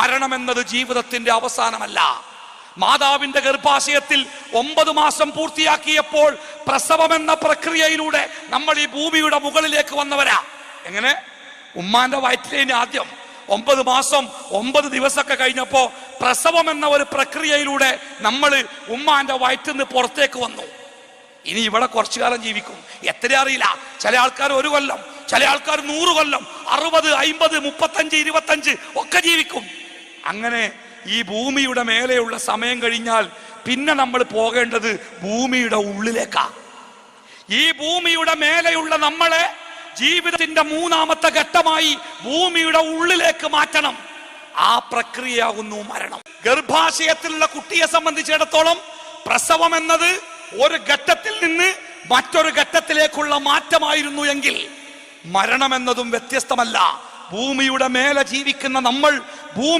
മരണമെന്നത് ജീവിതത്തിന്റെ അവസാനമല്ല. മാതാവിന്റെ ഗർഭാശയത്തിൽ ഒമ്പത് മാസം പൂർത്തിയാക്കിയപ്പോൾ പ്രസവം എന്ന പ്രക്രിയയിലൂടെ നമ്മൾ ഈ ഭൂമിയുടെ മുകളിലേക്ക് വന്നവരാ. എങ്ങനെ? ഉമ്മാന്റെ വയറ്റിലേന് ആദ്യം ഒമ്പത് മാസം ഒമ്പത് ദിവസമൊക്കെ കഴിഞ്ഞപ്പോ പ്രസവം എന്ന ഒരു പ്രക്രിയയിലൂടെ നമ്മൾ ഉമ്മാന്റെ വയറ്റിൽ നിന്ന് പുറത്തേക്ക് വന്നു. ഇനി ഇവിടെ കുറച്ചു കാലം ജീവിക്കും. എത്ര അറിയില്ല. ചില ആൾക്കാർ ഒരു കൊല്ലം ചില ആൾക്കാർ നൂറ് കൊല്ലം അറുപത് അയിമ്പത് മുപ്പത്തഞ്ച് ഇരുപത്തഞ്ച് ഒക്കെ ജീവിക്കും. അങ്ങനെ ഈ ഭൂമിയുടെ മേലെയുള്ള സമയം കഴിഞ്ഞാൽ പിന്നെ നമ്മൾ പോകേണ്ടത് ഭൂമിയുടെ ഉള്ളിലേക്കാ. ഈ ഭൂമിയുടെ മേലെയുള്ള നമ്മളെ ജീവിതത്തിന്റെ മൂന്നാമത്തെ ഘട്ടമായി ഭൂമിയുടെ ഉള്ളിലേക്ക് മാറ്റണം. ആ പ്രക്രിയയാകുന്നു മരണം. ഗർഭാശയത്തിലുള്ള കുട്ടിയെ സംബന്ധിച്ചിടത്തോളം പ്രസവം എന്നത് ഒരു ഘട്ടത്തിൽ നിന്ന് മറ്റൊരു ഘട്ടത്തിലേക്കുള്ള മാറ്റമായിരുന്നു എങ്കിൽ മരണം എന്നതും വ്യത്യസ്തമല്ല. ഭൂമിയുടെ മേലെ ജീവിക്കുന്ന നമ്മൾ ഭൂമി